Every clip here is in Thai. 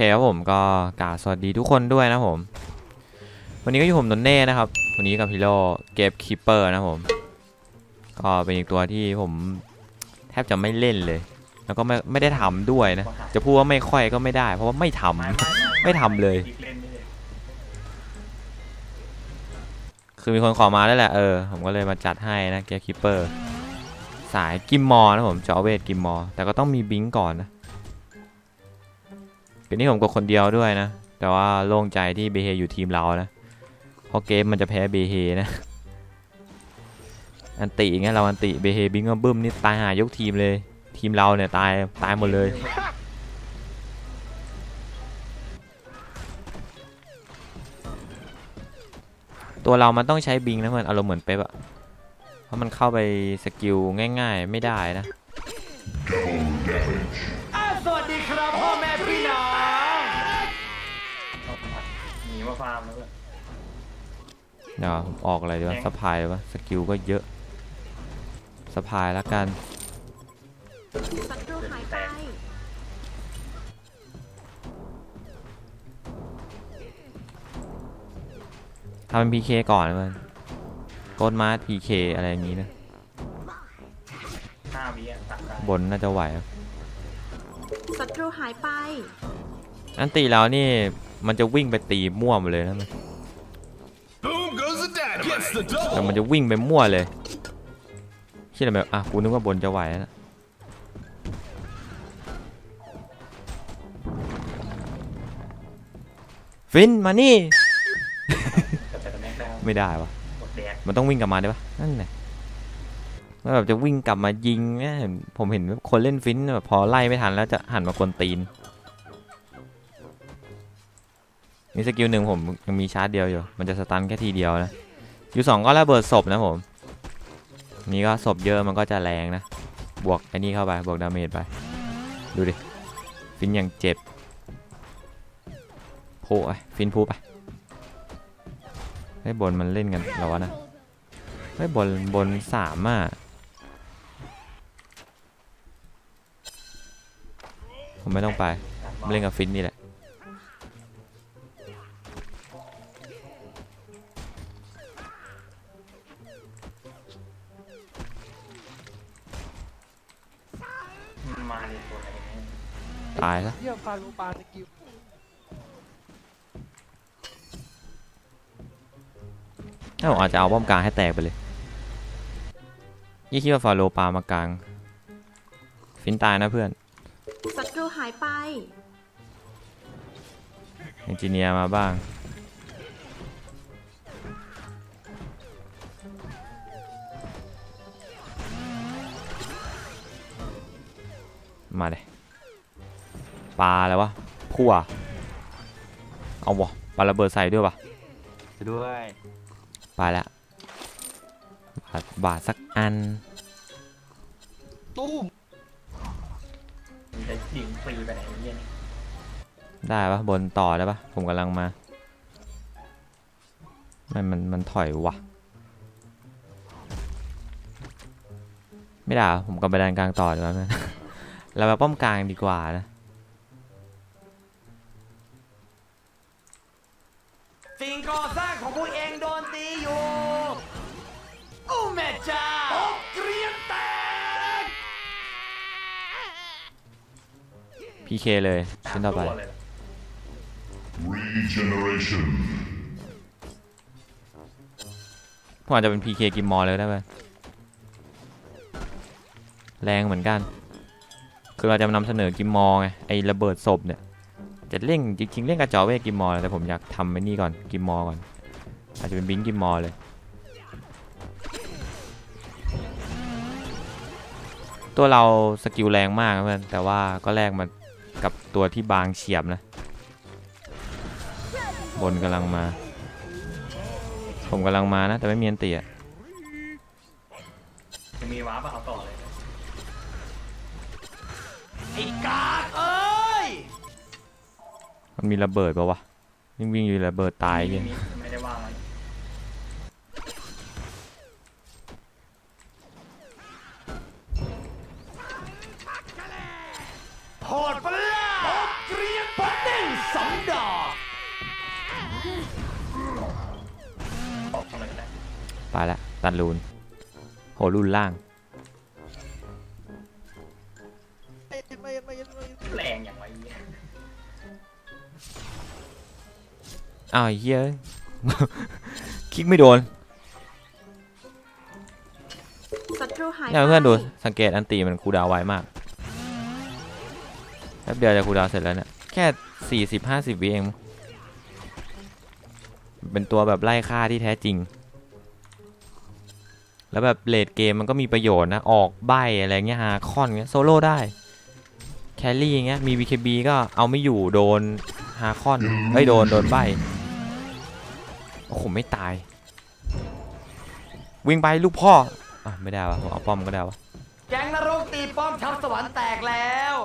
เคครับผมก็กาบสวัสดีทุกคนด้วยนะผม วันนี้ก็อยู่ผมนนเน่นะครับ วันนี้กับฮีโร่เก็บคีเปอร์นะผม ก็เป็นอีกตัวที่ผมแทบจะไม่เล่นเลย แล้วก็ไม่ไม่ได้ทำด้วยนะ จะพูดว่าไม่ค่อยก็ไม่ได้ เพราะว่าไม่ทำไม่ทำเลย คือมีคนขอมาแล้วแหละเออ ผมก็เลยมาจัดให้นะเก็บคีเปอร์ สายกิมมอนะผมจอเวทกิมมอ แต่ก็ต้องมีบิงก์ก่อนนะ เดี๋ยวนี้ผมก็คนเดียวด้วยนะ แต่ว่าโล่งใจที่เบเฮอยู่ทีมเรานะ เพราะเกมมันจะแพ้เบเฮนะ อันติไงเราอันติเบเฮบิงก็บึ้มนี่ตายหายกทีมเลย ทีมเราเนี่ยตายตายหมดเลยตัวเรามันต้องใช้บิงนะเพื่อนอารมณ์เหมือนเป๊ปอะเพราะมันเข้าไปสกิลง่ายๆไม่ได้นะ หนีมาฟาร์มแล้วเพื่อนเดี๋ยวผมออกอะไรดีวะสะพายวะสกิลก็เยอะสะพายแล้วกันศัตรูหายไปทำเป็น PK ก่อนนะเพื่อนกดมาร์ PK อะไรอย่างนี้นะห้าวิอะตัดได้บนน่าจะไหวครับศัตรูหายไปอันตีแล้วนี่ มันจะวิ่งไปตีมั่วหมดเลยนะมัน Boom goes the dynamite gets the แต่ double มันจะวิ่งไปมั่วเลยคิดอะไรแบบอะกูนึกว่าบนจะไหวแล้วนะฟินมานี่แต่แต่ตะแม็กได้ไม่ได้วะหมดแดงมันต้องวิ่งกลับมาได้ปะนั่นแหละแล้วแบบจะวิ่งกลับมายิงเนี่ยเห็นผมเห็นคนเล่นฟินแบบพอไล่ไม่ทันแล้วจะหันมากวนตีน นี่สกิลหนึ่งผมยังมีชาร์จเดียวอยู่ มันจะสตันแค่ทีเดียวนะยูสองก็ระเบิดศพนะผม นี่ก็ศพเยอะมันก็จะแรงนะ บวกไอ้นี่เข้าไป บวกดาเมจไป ดูดิ ฟินอย่างเจ็บโผล่ไปฟินพูไปให้บนมันเล่นกันแล้ววะนะไม่บนบนสามอะผมไม่ต้องไปเล่นกับฟินนี่แหละ ตายซะเยี่ยมฟาลูปาสกิลถ้าผมอาจจะเอาป้อมกลางให้แตกไปเลยยี่คิดว่าฟาโลปามากลาง ฟินตายนะเพื่อนศัตรูหายไปเอนจิเนียร์มาบ้าง ปลาอะไรวะพั่วเอาวะปลาระเบิดใส่ด้วยปะด้วยไปแล้วบาทบาทสักอันตู้มมันจะยิงฟรีไปไหนเนี่ยได้ปะบนต่อได้ปะผมกำลังมามันมันมันถอยวะไม่ได้เหรอผมกำไปด้านกลางต่อดีกว่าเพื่อนเราไปป้อมกลางดีกว่านะ ก่อสร้างของพวกเองโดนตีอยู่โอ้แม่เจ้าเกรียนแตกพีเคเลยชิ้นต่อไป ตัวเลยเหรอ Regeneration. ผมอาจจะเป็นพีเคกิมมอร์เลยก็ได้ไหมแรงเหมือนกัน คือเราจะมานำเสนอกิมมอร์ไงไอ้ระเบิดศพเนี่ย จะเล่นจริงๆเล่นกระจอกเวกิมมอลแต่ผมอยากทำไอ้นี่ก่อนกิมมอร์ก่อน อาจจะเป็นบิงกิมมอร์เลย ตัวเราสกิลแรงมากเพื่อนแต่ว่าก็แลกมากับตัวที่บางเฉียบนะ บนกำลังมา ผมกำลังมานะ แต่ไม่มีอันตีอะจะมีวาร์ปอะเอาต่อเลยไอ้กาเอ มันมีระเบิดปะวะวิ่งวิ่งอยู่ระเบิดตายเยไม่างไว้ไปแล้วตันรุนนโหรุนล่าง อ้าวไอ้เฮียคลิกไม่โดนศัตรูหายไปเนี่ยเพื่อนดูสังเกตอันตีมันคูลดาวน์ไวมากแป๊บเดียวจะคูลดาวน์เสร็จแล้วเนี่ยแค่สี่สิบห้าสิบวิเองมั้งเป็นตัวแบบไล่ฆ่าที่แท้จริง แล้วแบบเลดเกมมันก็มีประโยชน์นะ ออกใบอะไรเงี้ยฮาคอนเงี้ยโซโล่ได้ แคลรี่เงี้ยมี BKB ก็เอาไม่อยู่โดนฮาคอนเฮ้ยโดนโดนใบ โอ้โหไม่ตาย วิ่งไปลูกพ่ออะไม่ได้วะผมเอาป้อมก็ได้วะแก๊งนรกตีป้อมชาวสวรรค์แตกแล้ว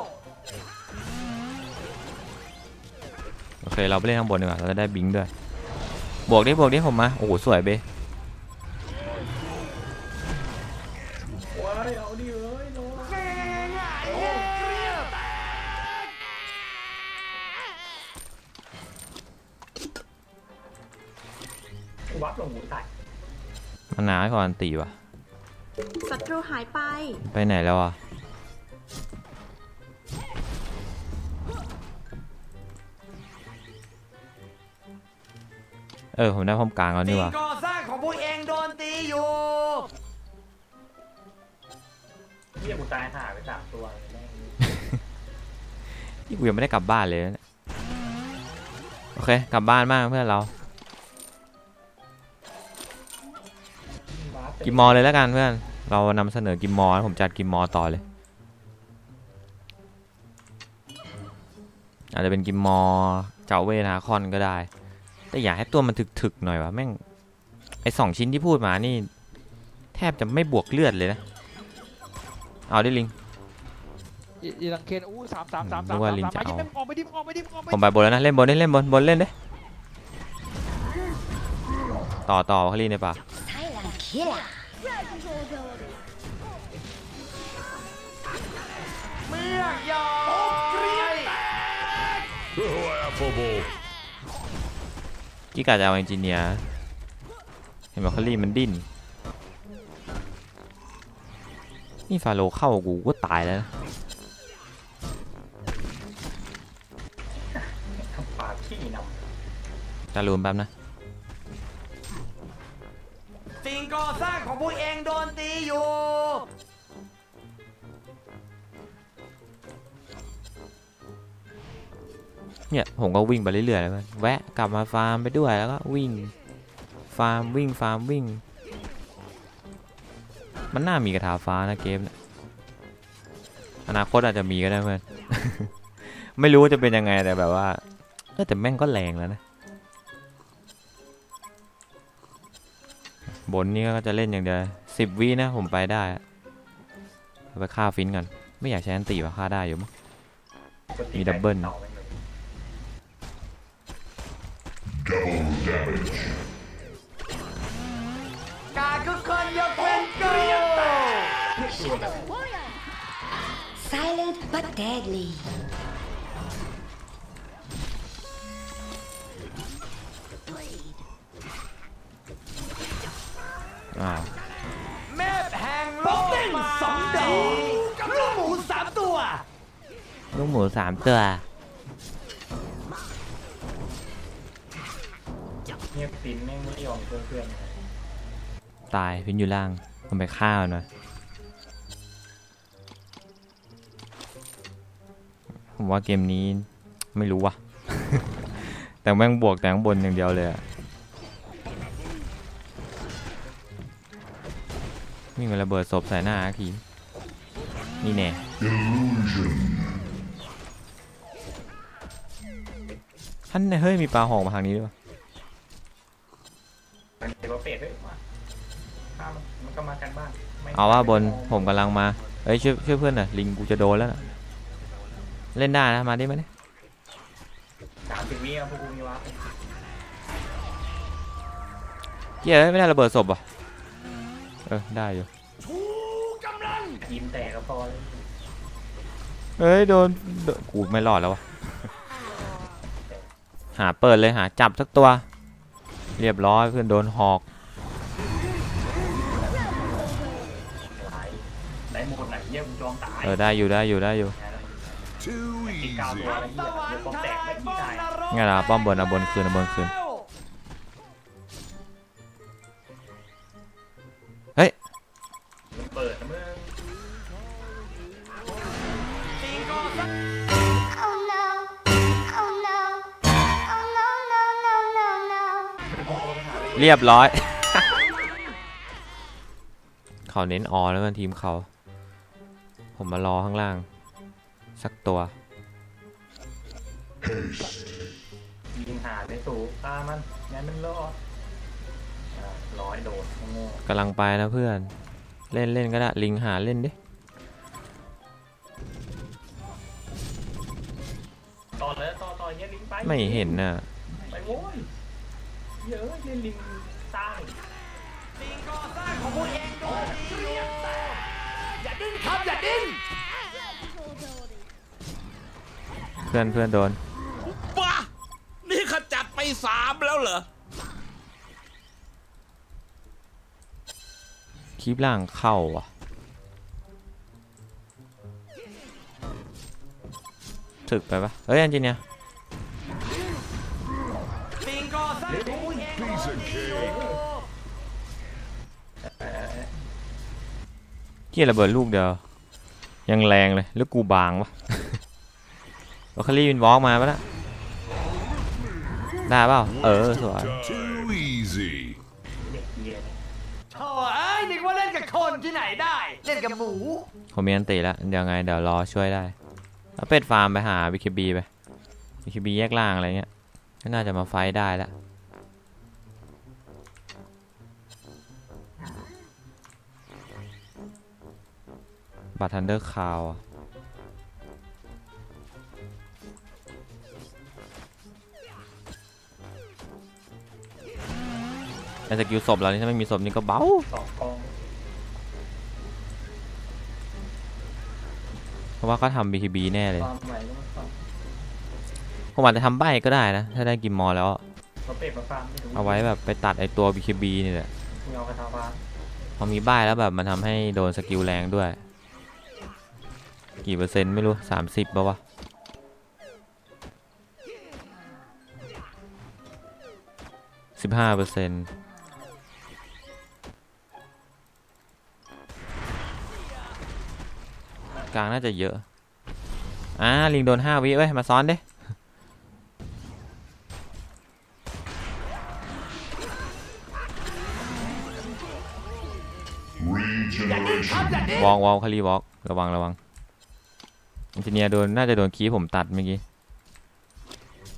โอเคเราไปเล่นข้างบนดีกว่าเราจะได้บิงค์ด้วยบวกดิบวกดิผมมาโอ้โหสวยเบ วับลงหูตายมันหนาก่อนตีวะศัตรูหายไป ไปไหนแล้วอะเออ ผมได้ป้อมกลางแล้วนี่สิ่งวะก่อสร้างของพวกเองโดนตีอยู่เฮียกูตายห่าไปสามตัวเลยแม่งนี่กูยังไม่ได้กลับบ้านเลยนะเนี่ยโอเค กลับบ้านบ้างเพื่อนเรา กิมมอเลยแล้วกันเพื่อน เรานำเสนอกิมมอผมจัดกิมมอต่อเลย อาจจะเป็นกิมมอเจ้าเวนาคอนก็ได้ แต่อยากให้ตัวมันถึกๆหน่อยวะแม่งไอสองชิ้นที่พูดมานี่ แทบจะไม่บวกเลือดเลยนะ เอาดิลิง อีอีลังเคนอู้สามสามสามนึสามกว่าสามลิงสามจะมายิงเอาแม่งออกไปดิออกไปดิออกไปผมดิไปบนแล้วนะ เล่นบนเล่นเล่นบนบนเล่นเด้ต่อต่อเขาลีในป่า Silent killer. เมือกยอเกรียนแตก Oh, affable. กี้กาจะเอาเอนจิเนียร์เห็นบอกเขาลีมันดิ้น นี่ฟาโลเข้ากูก็ตายแล้วนะทำปากขี้นจะรูนแป๊บนะ สิ่งก่อสร้างของพวกเองโดนตีอยู่ เนี่ยผมก็วิ่งไปเรื่อยๆแล้วกันแวะกลับมาฟาร์มไปด้วยแล้วก็วิ่ง ฟาร์มวิ่งฟาร์มวิ่ง มันน่ามีกระถาฟ้านะเกมเนี่ยอนาคตอาจจะมีก็ได้เพื่อน ไม่รู้ว่าจะเป็นยังไงแต่แบบว่าเออแต่แม่งก็แรงแล้วนะ บนนี่ก็จะเล่นอย่างเดียวสิบวินะผมไปได้ ไปฆ่าฟินกัน ไม่อยากใช้อันตีว่าฆ่าได้อยู่มั้งมีดับเบิลต่อไปเลยกาคือคนยกเว้นกู Silent but deadly. อ้าวแม่แห่งโลกเต้นสองดอกลูกหมูสามตัวลูกหมูสามตัวเงียบฟินแม่งไม่ยอมเพื่อนเพื่อนๆเลยตายพินอยู่ล่างผมไปฆ่ามันหน่อยผมว่าเกมนี้ไม่รู้ว่ะ แต่แม่งบวกแต่ข้างบนอย่างเดียวเลยอะ มาระเบิดศพใส่หน้าอาคีนี่แน่ท่านเนี่ยเฮ้ยมีปลาหอกมาทางนี้ด้วยวะมันเดี๋ยวเฟดด้วยมาข้ามมันมันก็มากันบ้างไม่เอาว่าบนผมกำลังมาเอ้ยช่วยช่วยเพื่อนหน่อยลิงกูจะโดนแล้วน่ะเล่นได้นะมาดิมาดิสามสิบวิเอาพวกกูมีวับเหี้ยเอ้ยไม่ได้ระเบิดศพอะเออได้อยู่ชูกำลังยิมแตกก็พอเลยเอ้ยโดนโดนกูไม่รอดแล้ววะหาเปิดเลยหาจับสักตัว เรียบร้อยเพื่อนโดนหอกไหนหมดไหนเยี่ยมจองตายเออได้อยู่ได้อยู่ได้อยู่ Too ตีเก้า easy. ตัวอะไรเงี้ยเดี๋ยวผมแตกไม่ได้ไงล่ะป้อมบนเอาบนคืนเอาบนคืน เรียบร้อย เขาเน้นออแล้วกันทีมเขา ผมมารอข้างล่าง สักตัวยิงหาไปสู่ฆ่ามันงั้นมันรอดอ่าร้อยโดดโง่กำลังไปนะเพื่อน เล่นเล่นก็ได้ ลิงหาเล่นดิต่อเลยต่อต่อเงี้ยลิงไป ไม่เห็นน่ะ ไปโว้ย เยอะเล่นลิงสร้างลิงก่อสร้างของพวกเองโดนตีอยู่อย่าดิ้นครับอย่าดิ้นเพื่อนเพื่อนโดนบ้านี่ขจัดไปสามแล้วเหรอคลิปล่างเข้าอะถึกไปปะเฮ้ยอันจิเนีย Piece of cake. เกียระเบิดลูกเดียว ยังแรงเลยแล้วกูบางวะบอคคารี่วินวอล์กมาปะนะได้เปล่าเออ สวย Too easy. เด็กเหี้ยโถ่เอ้ยนึกว่าเล่นกับคนที่ไหนได้ เล่นกับหมู ผมมีอันติแล้วเดี๋ยวไง เดี๋ยวรอช่วยได้เอาเป็ดฟาร์มไปหา BKB ไป BKB แยกล่างอะไรเงี้ยก็น่าจะมาไฟท์ได้แล้ว บัตทันเดอร์คาวไอสกิลศพเรานี่ถ้าไม่มีศพนี่ก็เบ้าสองกองเพราะว่าเขาทำ BKB แน่เลยความใหม่ก็มาฟังผมอาจจะทำใบก็ได้นะ ถ้าได้กิมมอร์แล้วมาเป็ดมาฟาร์มไม่รู้เอาไว้แบบไปตัดไอตัว BKB นี่แหละมึงเอาคาถาฟาร์มพอมีใบแล้วแบบมันทำให้โดนสกิลแรงด้วย กี่เปอร์เซ็นต์ไม่รู้30ป่าวะสิบห้าเปอร์เซ็นต์กลางน่าจะเยอะ อ่า ลิงโดนห้าวิเว้ย มาซ้อนดิวอล์กวอล์กคารีวอล์กระวัง ระวัง อินจิเนียร์โดนน่าจะโดนคีย์ผมตัดเมื่อกี้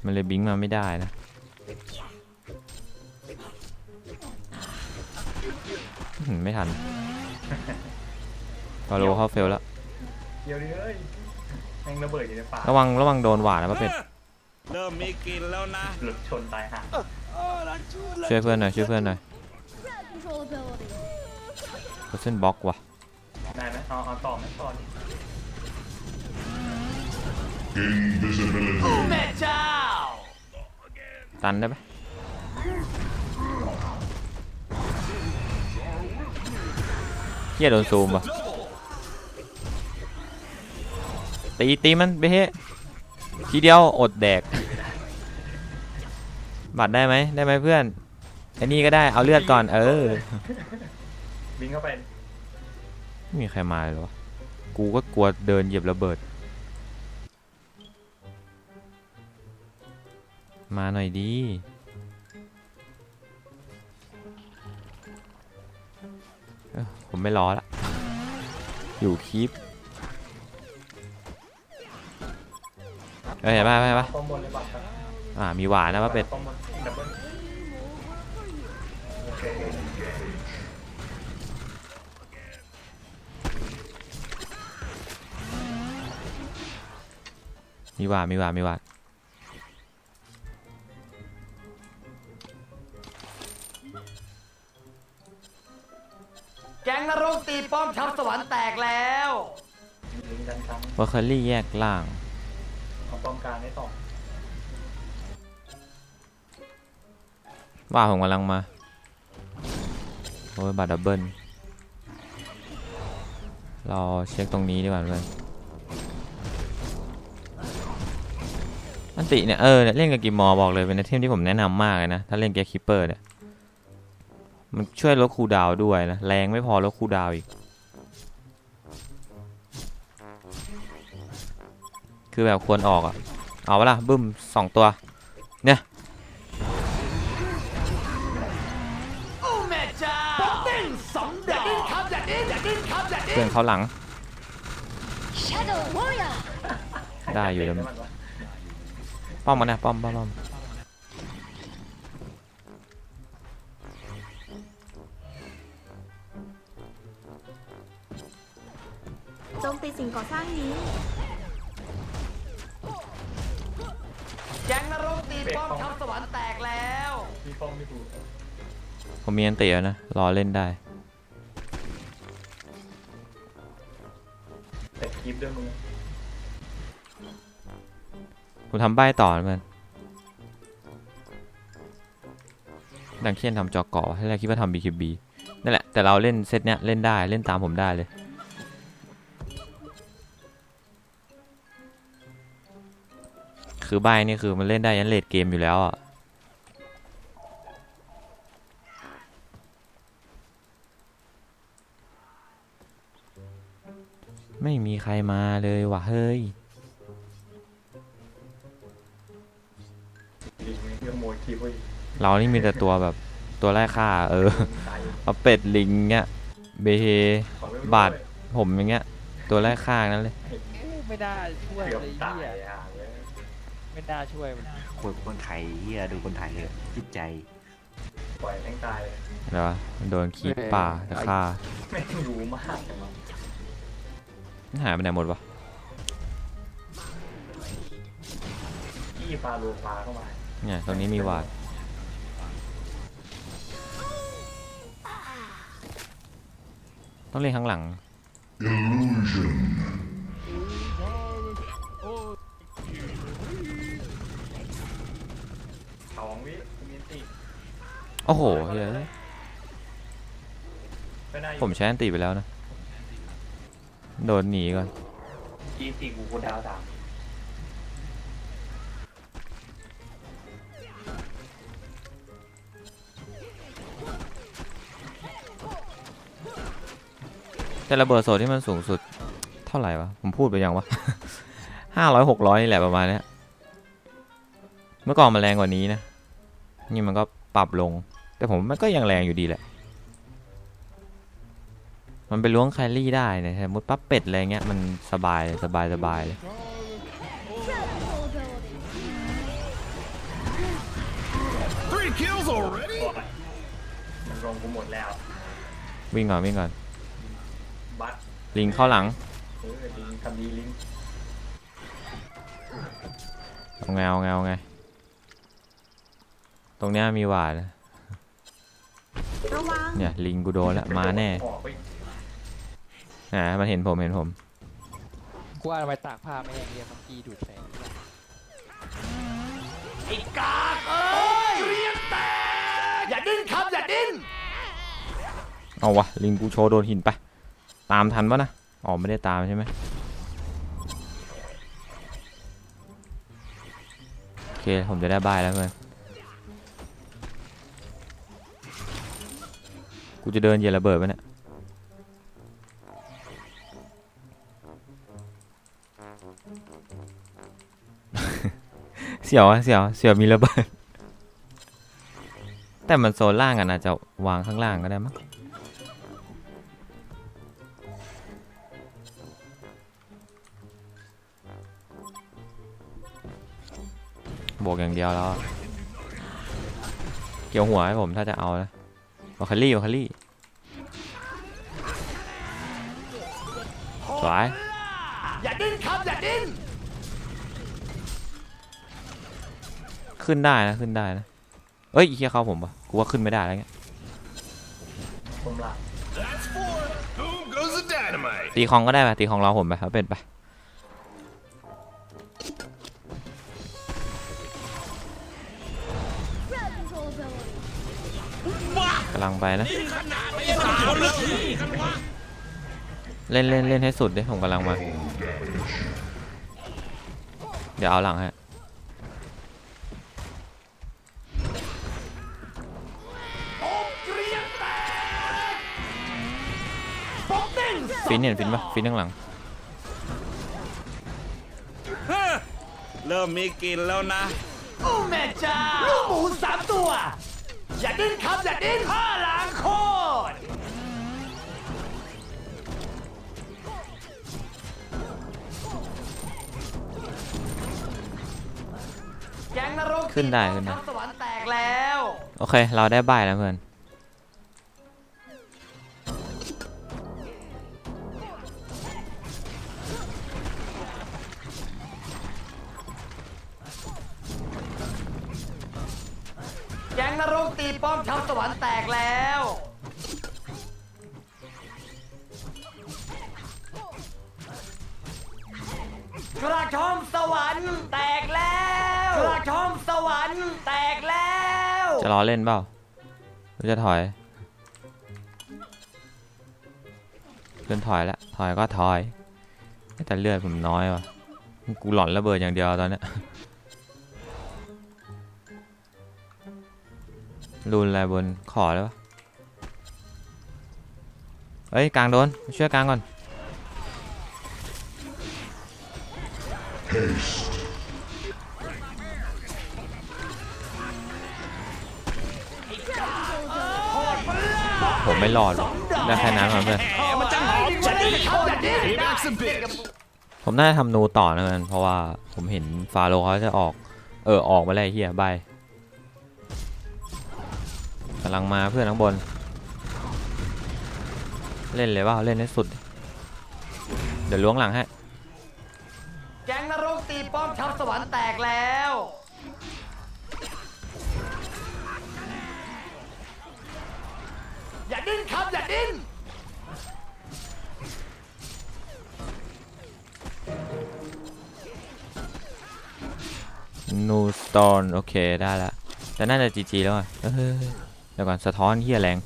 มันเลยบิงมาไม่ได้นะอื้อหือไม่ทันฟาโลเข้าเฟลแล้ว เดี๋ยวดิเอ้ยแม่งระเบิดอยู่ในป่าระวังระวังโดนหวาดนะป้าเป็ด เริ่มมีกลินแล้วนะหลุดชนตายห่าช่วยเพื่อนหน่อยช่วยเพื่อนหน่อยเพอร์เซนบล็อกว่ะได้ไหมเอาเอาต่อไหมต่อดิ โอ้แม่เจ้า ตันได้ปะเฮียโดนซูมว่ะตีตีมันไปเฮ้ทีเดียวอดแดก บัตรได้ไหมได้ไหมเพื่อนไอ้นี่ก็ได้เอาเลือดก่อน เออ วิ่งเข้าไปไม่มีใครมาเลยวะกูก็กลัวเดินเหยียบระเบิด มาหน่อยดีเอ้อผมไม่รอละ อยู่คลิปเอ้ยเห็นป่ะเห็นป่ะป้อมบนเลยบัตรครับอ่า มีหวานนะป้าเป็ด ป้อมบนดับเบิ้ลโอเคมีหวานมีหวานมีหวาน ป้อมทัพสวรรค์แตกแล้วลิงดันครั้งเบอร์เคอรี่แยกล่างเอาป้อมกลางให้ต่อว่าผมกำลังมาโอ้ยบัตรดับเบิลเราเช็คตรงนี้ดีกว่าเพื่อนอันติเนี่ย เออเนี่ยเล่นกับกิมมอร์บอกเลยเป็นไอเทมที่ผมแนะนำมากเลยนะ ถ้าเล่นเกียร์คิปเปอร์เนี่ย มันช่วยลดคูลดาวน์ด้วยนะ แรงไม่พอลดคูลดาวน์อีก คือแบบควรออกอะเอาเวละบึ้มสองตัว เนี่ยเจ้าป๊อกเด้งสองดอกอย่าดิ้นครับอย่าดิ้นอย่าดิ้นครับอย่าดิ้นเพื่อนเขาหลัง ได้อยู่แล้วป้อมมันนะป้อมป้อมป้อมโจมตีสิ่งก่อสร้างนี้ ป้อมทัพสวรรค์แตกแล้วมีป้อมไม่ถูกผมมีอันเตะแล้วนะ รอเล่นได้ แต่คลิปด้วยมึงผมทำใบต่อนะมันดังเคียนทำจอเกาะให้เราคิดว่าทำ BKB นั่นแหละ แต่เราเล่นเซตเนี้ย เล่นได้ เล่นตามผมได้เลย คือใบนี่คือมันเล่นได้ยันเลดเกมอยู่แล้วอะไม่มีใครมาเลยว่ะเฮ้ยเรานี่มีแต่ตัวแบบตัวแรกค่า เออเอาเป็ดลิงเงี้ยเบเฮบาทผมอย่างเงี้ย ตัวแรกค่านั่นเลย ไม่ได้ช่วยเลยเฮียอะเลย ไม่ได้ช่วยมันคนคนไทยเฮียดูคนไทยเลยจิตใจปล่อยแม่งตายเลยเดี๋ยวะโดนคีบป่าจะฆ่าแม่งรู้มากจังวะมันหายไปไหนหมดวะขี้ปลาโลปลาเข้ามาเนี่ยตรงนี้มีวาดต้องเล่นข้างหลังส โอ้โหเฮ้ยก็ได้ผมใช้อันตีไปแล้วนะ โดนหนีก่อนกีติกูกูดาวสามแต่ระเบิดโซนที่มันสูงสุด เท่าไหร่วะ ผมพูดไปยังวะห้าร้อยหกร้อยนี่แหละประมาณเนี้ยเมื่อก่อนมันแรงกว่านี้นะ นี่มันก็ปรับลง แต่ผมมันก็ยังแรงอยู่ดีแหละ มันไปล้วงแครี่ได้เนะสมมติปั๊บเป็ดอะไรเงี้ยมันสบายเลยสบายสบายเลย Three kills already? มันลงกูหมดแล้ววิ่งก่อนวิ่งก่อนบัตลิงเข้าหลังเออลิงทำดีลิงเอาไงเอาไงเอาไงตรงเนี้ยมีหวาดนะ ระวังเนี่ยลิงกูโดนแล้วมาแน่ออกไปนะมันเห็นผมเห็นผมกูว่าทำไมตากผ้าไม่แห้งเฮียมันกีดูดแสงไอ้กากเอ้ยเรียนแตกอย่าดิ้นครับอย่าดิ้นเอาวะลิงกูโชว์โดนหินไปตามทันปะนะอ๋อไม่ได้ตามใช่ไหมโอเคผมจะได้บายแล้วเพื่อน กูจะเดินเหยียบระเบิดไปเนี่ยเสียวอะเสียวเสียวมีระเบิด แต่มันโซนล่างกันอาจะวางข้างล่างก็ได้มั้งบวกอย่างเดียวแล้ว เกี่ยวหัวให้ผมถ้าจะเอานะ วอคารี่วอคารี่สวยอย่าดิ้นครับอย่าดิ้นขึ้นได้นะขึ้นได้นะเอ้ยเฮียเข้าผมปะกูว่าขึ้นไม่ได้แล้วเงี้ยผมหลัง That's four. Boom goes the dynamite. ตีของก็ได้ปะตีของเราผมไปเอาเป็นไปกำลังไปนะนี่ขนาดไปสามนาทีกันวะเล่นเล่นเล่นให้สุดดิผมกำลังมา เดี๋ยวเอาหลังให้ฟินเห็นฟินปะฟินข้างหลังเฮ้อเริ่มมีกลิ่นแล้วนะ โอ้แม่เจ้าลูกหมูสามตัว อย่าดิ้นครับอย่าดิ้นห้าล้างโคตรแกงนรกขึ้นได้ขึ้นได้ทัพสวรรค์แตกแล้ว โอเค เราได้ใบแล้วเพื่อน นรกตีป้อมทัพสวรรค์แตกแล้ว กระชอมสวรรค์แตกแล้ว กระชอมสวรรค์แตกแล้ว จะรอเล่นเปล่าหรือจะถอยเลื่อนถอยแล้วถอยก็ถอย แต่เลือดผมน้อยว่ะกูหลอนระเบิดอย่างเดียวตอนเนี้ รุนอะไรบนขอเลยวะเฮ้ยกลางโดน ช่วยกลางก่อน ผมไม่รอดหรอกได้แค่นั้นก่อนเพื่อน ผมน่าจะทำนูต่อนะมันเพราะว่าผมเห็นฟาโรห์เขาจะออก เออออกมาแล้วไอ้เฮียใบ กำลังมาเพื่อนข้างบน เล่นเลยว่าเล่นให้สุด เดี๋ยวล้วงหลังให้แกงนรกตีป้อมทัพสวรรค์แตกแล้วอย่าดิ้นครับอย่าดิ้นนูสตอนโอเคได้ละแต่น่าจะจีจีแล้วอะ เอ้ยเดี๋ยวก่อนสะท้อนเฮียแรง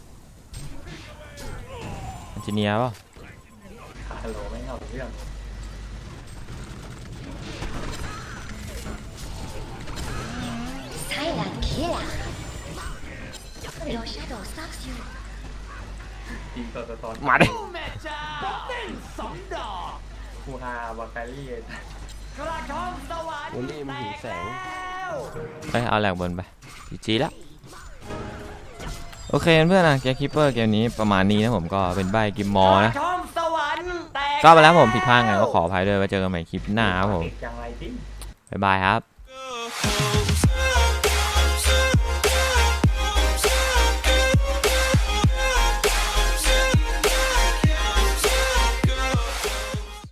อันจิเนียร์เปล่าฮัลโหลไม่เอาเรื่อง Silent killer. Your shadow stalks you. ทีมตัวตอนมาดิแม่เจ้าป๊อกเด้งสองดอกคูฮาวาการีกระชอมสวรรค์โอลี่มันหิวแสงแล้วไปเอาแหลกบนไปจีจีแล้ว โอเคเพื่อนๆนะเกมคิปเปอร์เกมนี้ประมาณนี้นะผมก็เป็นใบกิมมอร์นะกระชอมสวรรค์แตกก็ไปแล้วผมผิดพลาดไงก็ขออภัยด้วยไว้เจอกันใหม่คลิปหน้าครับผมอย่างไรจริงบ๊ายบายครับ Oh,